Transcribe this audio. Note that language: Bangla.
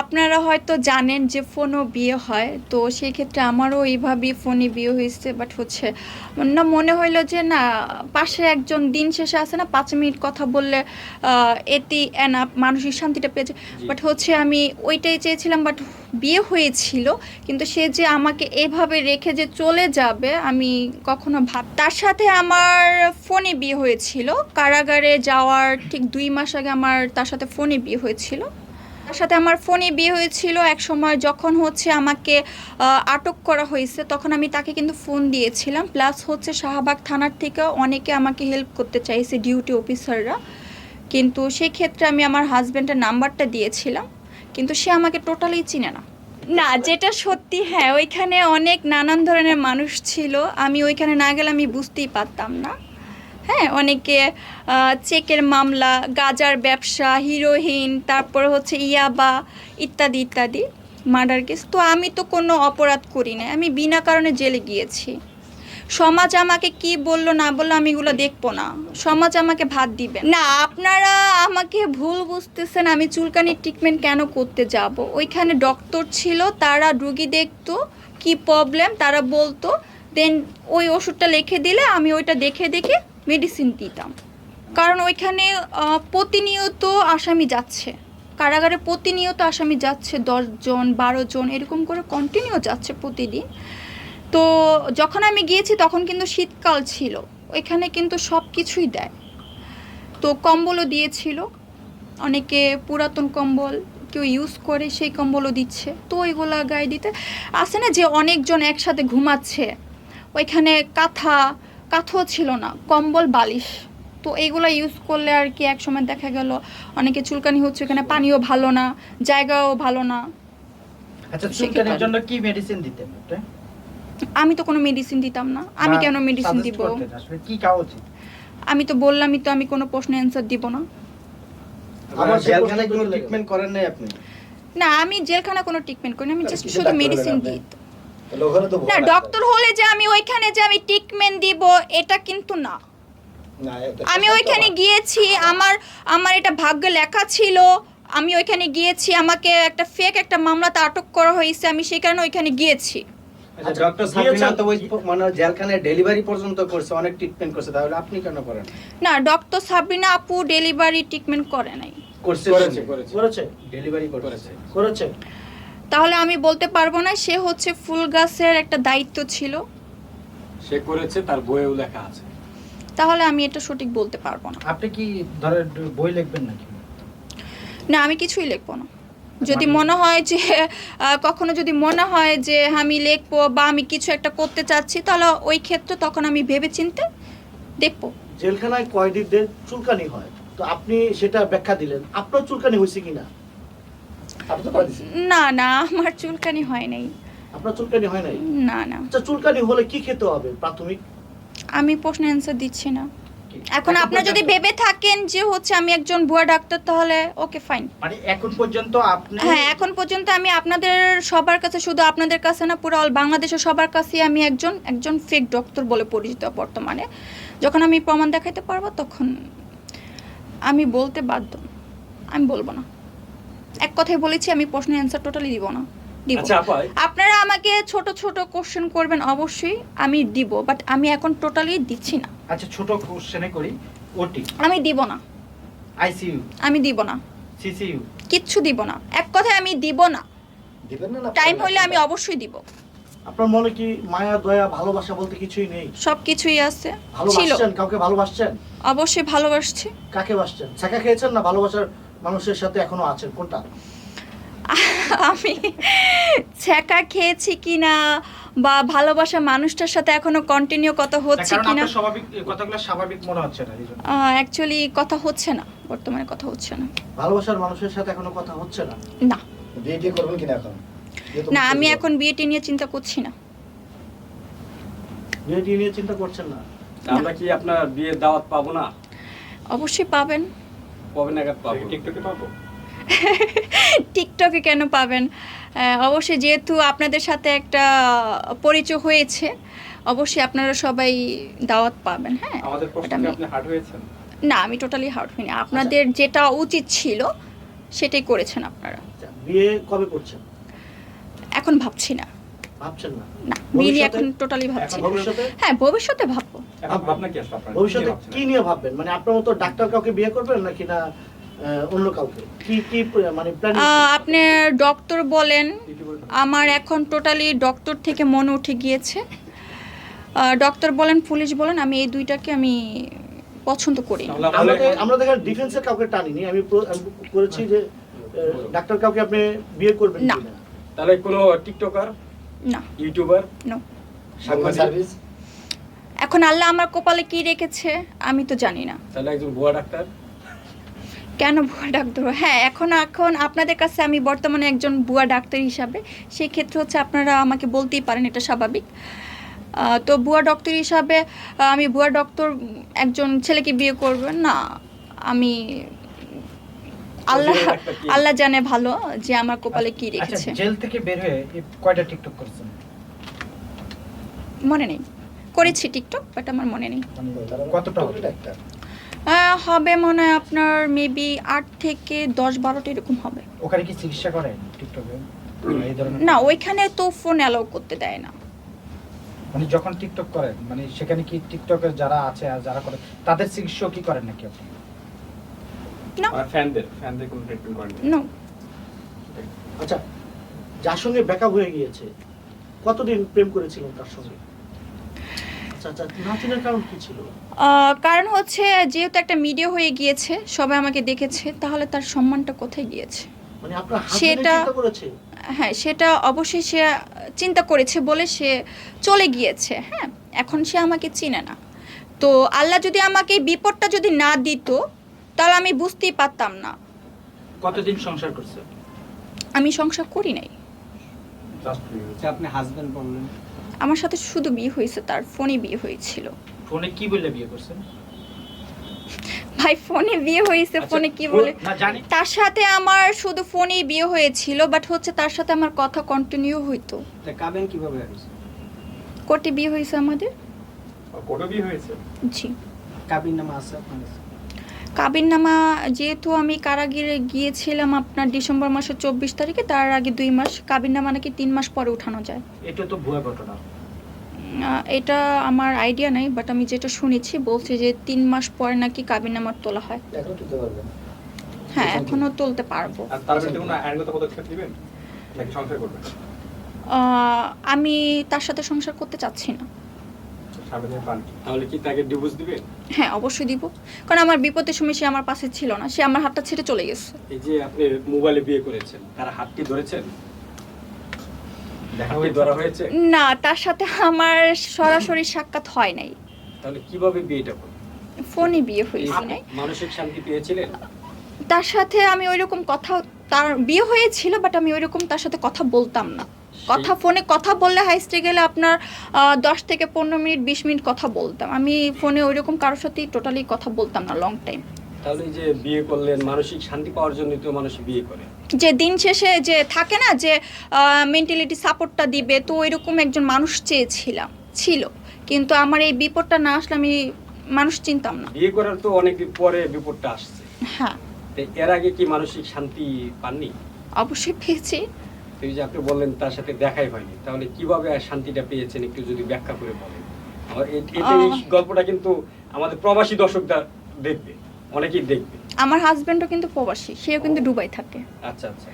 আপনারা হয়তো জানেন যে ফোনও বিয়ে হয় তো সেই ক্ষেত্রে আমারও এইভাবেই ফোনে বিয়ে হয়েছে বাট হচ্ছে না মনে হইল যে না পাশে একজন দিন শেষে আসে না পাঁচ মিনিট কথা বললে এটি এনাফ মানসিক শান্তিটা পেয়েছে। বাট হচ্ছে আমি ওইটাই চেয়েছিলাম বাট বিয়ে হয়েছিল কিন্তু সে যে আমাকে এভাবে রেখে যে চলে যাবে আমি কখনো ভাব তার সাথে আমার ফোনে বিয়ে হয়েছিল। কারাগারে যাওয়ার ঠিক দুই মাস আগে আমার তার সাথে ফোনে বিয়ে হয়েছিল। তার সাথে আমার ফোনে বিয়ে হয়েছিল এক সময় যখন হচ্ছে আমাকে আটক করা হয়েছে, তখন আমি তাকে কিন্তু ফোন দিয়েছিলাম। প্লাস হচ্ছে শাহবাগ থানার থেকে অনেকে আমাকে হেল্প করতে চাইছে ডিউটি অফিসাররা কিন্তু সেক্ষেত্রে আমি আমার হাজব্যান্ডের নাম্বারটা দিয়েছিলাম। কিন্তু সে আমাকে টোটালি চিনে না। না, যেটা সত্যি হ্যাঁ ওইখানে অনেক নানান ধরনের মানুষ ছিল। আমি ওইখানে না গেলে আমি বুঝতেই পারতাম না। হ্যাঁ অনেকে চেকের মামলা, গাজার ব্যবসা, হিরোইন, তারপর হচ্ছে ইয়াবা ইত্যাদি ইত্যাদি মার্ডার কেস তো আমি তো কোনো অপরাধ করি না আমি বিনা কারণে জেলে গিয়েছি। সমাজ আমাকে কি বলল না বলল আমি এগুলো দেখব না। সমাজ আমাকে ভাত দিবে না। আপনারা আমাকে ভুল বুঝতেছেন, আমি চুলকানির ট্রিটমেন্ট কেন করতে যাব? ওইখানে ডক্টর ছিল, তারা রুগী দেখতো, কি প্রবলেম তারা বলতো দেন ওই ওষুধটা লিখে দিলে আমি ওইটা দেখে দেখে মেডিসিন দিতাম। কারণ ওইখানে প্রতিনিয়ত আসামি যাচ্ছে। কারাগারে প্রতিনিয়ত আসামি যাচ্ছে দশজন বারো জন, এরকম করে কন্টিনিউ যাচ্ছে প্রতিদিন। তো যখন আমি গিয়েছি তখন কিন্তু শীতকাল ছিল। ওইখানে কিন্তু সব কিছুই দেয়। তো কম্বলও দিয়েছিল। অনেকে পুরাতন কম্বল কেউ ইউজ করে, সেই কম্বলও দিচ্ছে। তো ওইগুলা গায়ে দিতে, আসে না যে অনেকজন একসাথে ঘুমাচ্ছে। ওইখানে কাঁথা কাঁথাও ছিল না কম্বল বালিশ। তো এইগুলো ইউজ করলে আর কি এক সময় দেখা গেল অনেকে চুলকানি হচ্ছে এখানে পানিও ভালো না জায়গাও ভালো না। আচ্ছা চুলকানির জন্য কি মেডিসিন দিতেন আমি তো কোনো মেডিসিন দিতাম না। আমি কেন মেডিসিন দিব? আসলে কি খাওয়া উচিত? আমি তো বললামই তো আমি কোনো প্রশ্নের অ্যান্সার দিব না। জেলখানায় কোনো ট্রিটমেন্ট করেন নাই আপনি? না আমি জেলখানা কোনো ট্রিটমেন্ট করি না আমি জাস্ট শুধু মেডিসিন দিই না ডক্টর হলে যে আমি ওইখানে যে আমি ট্রিটমেন্ট দিব এটা কিন্তু না। না, আমি ওইখানে গিয়েছি আমার আমার এটা ভাগ্যে লেখা ছিল। আমি ওইখানে গিয়েছি আমাকে একটা ফেক একটা মামলাতে আটক করা হয়েছে আমি সেই কারণে ওইখানে গিয়েছি। আচ্ছা, ডক্টর সাবিনা তো ওই মানে জেলখানায় ডেলিভারি পর্যন্ত করছে অনেক ট্রিটমেন্ট করছে তাহলে আপনি কেন করেন? না ডক্টর সাবরিনা আপু ডেলিভারি ট্রিটমেন্ট করে নাই। করেছে, করেছে। করেছে। ডেলিভারি করেছে। করেছে। তাহলে আমি বলতে পারব না সে হচ্ছে ফুল গাছের একটা দায়িত্ব ছিল। সে করেছে তার বইয়েও লেখা আছে। তাহলে আমি এটা সঠিক বলতে পারব না। আপনি কি ধরেন বই লিখবেন নাকি? না আমি কিছুই লিখব না। যদি মানে- মনে হয় যে কখনো যদি মনে হয় যে আমি লিখব বা আমি কিছু একটা করতে চাচ্ছি তাহলে ওই ক্ষেত্রে তখন আমি ভেবে চিনতে দেখব। জেলখানায় কয়েদিদের চুলকানি হয়। তো আপনি সেটা ব্যাখ্যা দিলেন। আপনার চুলকানি হয়েছে কিনা আপনি তো করে দিছেন। না না আমার চুলকানি হয় নাই। আপনার চুলকানি হয় নাই? না না। আচ্ছা চুলকানি হলে কি খেতে হবে প্রাথমিক? আমি প্রশ্ন অ্যান্সার দিচ্ছি না। এখন আপনার যদি ভেবে থাকেন যে হচ্ছে আমি একজন ভুয়া ডাক্তার তাহলে ওকে ফাইন মানে এখন পর্যন্ত আপনি হ্যাঁ এখন পর্যন্ত আমি আপনাদের সবার কাছে শুধু আপনাদের কাছে না পুরো অল বাংলাদেশের সবার কাছে আমি একজন একজন ফেক ডক্টর বলে পরিচিত বর্তমানে। যখন আমি প্রমাণ দেখাতে পারব তখন আমি বলতে বাধ্য। আমি বলব না। এক কথাই বলেছি আমি প্রশ্নের অ্যান্সার টোটালি দিব না। দিব। আচ্ছা আপনারা আমাকে ছোট ছোট কোশ্চেন করবেন অবশ্যই আমি দিব বাট আমি এখন টোটালি দিচ্ছি না। আচ্ছা ছোট কোশ্চেনে করি ওটি? আমি দিব না। আইসিইউ আমি দিব না। সিসিইউ কিচ্ছু দিব না। এক কথায় আমি দিব না। দিবেন না না টাইম হলে আমি অবশ্যই দিব। আপনার মনে কি মায়া দয়া ভালোবাসা বলতে কিছুই নেই? সব কিছুই আছে ভালোবাসছেন? কাউকে ভালোবাসছেন? অবশ্যই ভালোবাসছি। কাকে বাসছেন ছাকা খেয়েছেন না ভালোবাসার মানুষের সাথে এখনও আছেন কোনটা? আমি ছ্যাঁকা খেয়েছি কিনা বা ভালোবাসা মানুষটার সাথে এখনও কন্টিনিউ কথা হচ্ছে কিনা? স্বাভাবিক কথাগুলো স্বাভাবিক মনে হচ্ছে না এই জন্য। অ্যাকচুয়ালি কথা হচ্ছে না বর্তমানে কথা হচ্ছে না। ভালোবাসার মানুষের সাথে এখনও কথা হচ্ছে না? না। বিয়ে করবেন কিনা এখন? না আমি এখন বিয়েটি নিয়ে চিন্তা করছি না। বিয়েটি নিয়ে চিন্তা করছেন না? আমরা কি আপনার বিয়ের দাওয়াত পাবো না? অবশ্যই পাবেন। কবে নাগাদ পাবো? টিকটকে পাবো। টিকটকে কেন পাবেন? অবশ্যই যেহেতু আপনাদের সাথে একটা পরিচয় হয়েছে অবশ্যই আপনারা সবাই দাওয়াত পাবেন হ্যাঁ? আমাদের প্রশ্নে আপনি হার্ড হয়েছেন? না আমি টোটালি হার্ট হইনি। আপনাদের যেটা উচিত ছিল সেটাই করেছেন আপনারা। আচ্ছা, বিয়ে কবে করছেন? এখন ভাবছি না। ভাবছেন না? বিয়ে এখন টোটালি ভাবছি। হ্যাঁ ভবিষ্যতে ভাববো। এখন ভাবনা কি আসলে ভবিষ্যতে কি নিয়ে ভাববেন? মানে আপনার মতো ডাক্তার কাউকে বিয়ে করবেন নাকি না অন্য কাউকে? কি কি মানে প্ল্যানিং আপনি ডক্টর বলেন আমার এখন টোটালি ডক্টর থেকে মন উঠে গিয়েছে। ডক্টর বলেন পুলিশ বলেন আমি এই দুইটাকে আমি পছন্দ করি আমরা দেখেন ডিফেন্সের কাউকে টানিনি। আমি করেছি যে ডাক্তার কাউকে আপনি বিয়ে করবেন না। তাহলে কোনো টিকটকার না। ইউটিউবার. সার্ভিস এখন আল্লাহ আমার কপালে কি রেখেছে আমি তো জানি না। তাহলে একজন ভুয়া ডাক্তার? কেন ভুয়া ডাক্তার? হ্যাঁ এখন এখন আপনাদের কাছে আমি বর্তমানে একজন ভুয়া ডাক্তার হিসাবে সেই ক্ষেত্রে হচ্ছে আপনারা আমাকে বলতেই পারেন এটা স্বাভাবিক। তো ভুয়া ডক্টর হিসাবে আমি ভুয়া ডক্টর একজন ছেলেকে বিয়ে করবেন না আমি আল্লাহ আল্লাহ জানে ভালো যে আমার কপালে কি আচ্ছা রেখেছে জেল থেকে বের হয়ে কয়টা টিকটক করেছেন? মনে নেই। করেছি টিকটক বাট আমার মনে নেই। কতটা হবে? হবে মনে হয় আপনার মেবি আট থেকে দশ বারোটা এরকম হবে। ওখানে কি চিকিৎসা করেন টিকটকে? না ওইখানে তো ফোন অ্যালাউ করতে দেয় না। মানে যখন টিকটক করেন মানে সেখানে কি টিকটকের যারা আছে আর যারা করে তাদের চিকিৎসা কি করেন নাকি আপনি? না ফ্যানদের ফ্যানদের কোনো ট্রিটমেন্ট করেন নো আচ্ছা যার সঙ্গে ব্যাকআপ হয়ে গিয়েছে কতদিন প্রেম করেছিলেন তার সঙ্গে? আচ্ছা আচ্ছা কারণ কি ছিল? আহ, কারণ হচ্ছে যেহেতু একটা মিডিয়া হয়ে গিয়েছে সবাই আমাকে দেখেছে তাহলে তার সম্মানটা কোথায় গিয়েছে? মানে সেটা- হ্যাঁ সেটা অবশ্যই সে চিন্তা করেছে বলে সে চলে গিয়েছে হ্যাঁ? এখন সে আমাকে চিনে না। তো আল্লাহ যদি আমাকে বিপদটা যদি না দিত তাহলে আমি বুঝতেই পারতাম না। কতদিন সংসার করছে? আমি সংসার করি নাই। আচ্ছা আপনি হাজবেন্ড বললেন। আমার সাথে শুধু বিয়ে হয়েছে তার ফোনে বিয়ে হয়েছিল। ফোনে কি বলে বিয়ে করছেন? ভাই ফোনে বিয়ে হয়েছে আচ্ছা, ফোনে কি বলে? তার সাথে আমার শুধু ফোনেই বিয়ে হয়েছিল বাট হচ্ছে তার সাথে আমার কথা কন্টিনিউ হইতো। কাবেন কীভাবে কোর্টে বিয়ে হয়েছে আমাদের? কোটো বিয়ে হয়েছে? জি। কাবির নামা আছে আপনার কাছে? কাবির নামা যেহেতু আমি কারাগিরে গিয়েছিলাম আপনার ডিসেম্বর মাসের চব্বিশ তারিখে তার আগে দুই মাস কাবির নামা নাকি তিন মাস পরে উঠানো যায়। এটা তো ভুয়া ঘটনা। এটা আমার আইডিয়া নাই বাট আমি যেটা শুনেছি বলছে যে তিন মাস পরে নাকি কাবির নামার তোলা হয়। হ্যাঁ এখনও তুলতে পারব। আমি তার সাথে সংসার করতে চাচ্ছি না। তাহলে কি তাকে ডিভোর্স দিবেন হ্যাঁ অবশ্যই দিব। কারণ আমার বিপদের সময় সে আমার পাশে ছিল না সে আমার হাতটা ছেড়ে চলে গেছে। এই যে আপনি মোবাইলে বিয়ে করেছেন তার হাতটি ধরেছেন? দেখা ধরা হয়েছে? না তার সাথে আমার সরাসরি সাক্ষাৎ হয় নাই। তাহলে কীভাবে বিয়েটা করবেন ফোনে বিয়ে হয়েছে নাই। মানসিক শান্তি পেয়েছিলেন? তার সাথে আমি ওইরকম কথা তার বিয়ে হয়েছিল বাট আমি ওইরকম তার সাথে কথা বলতাম না। কথা ফোনে কথা বললে হাইস্টে গেলে আপনার দশ থেকে পনেরো মিনিট বিশ মিনিট কথা বলতাম। আমি ফোনে ওইরকম কারোর সাথেই টোটালি কথা বলতাম না লং টাইম তাহলে যে বিয়ে করলেন মানসিক শান্তি পাওয়ার জন্যই তো মানুষ বিয়ে করে। যে দিন শেষে যে থাকে না যে মেন্টালিটি সাপোর্টটা দিবে তো ওইরকম একজন মানুষ চেয়েছিলাম ছিল। কিন্তু আমার এই বিপদটা না আসলে আমি মানুষ চিনতাম না। বিয়ে করার তো অনেকদিন পরে বিপদটা আসছে। হ্যাঁ। এর আগে কি মানসিক শান্তি পাননি? অবশ্যই পেয়েছি। এই যে আপনি বললেন তার সাথে দেখাই হয়নি তাহলে কীভাবে শান্তিটা পেয়েছেন একটু যদি ব্যাখ্যা করে বলেন? এই-। গল্পটা কিন্তু আমাদের প্রবাসী দর্শকরা দেখবে অনেকেই দেখবে। আমার হাজবেন্ডও কিন্তু প্রবাসী সেও কিন্তু দুবাই থাকে। আচ্ছা আচ্ছা।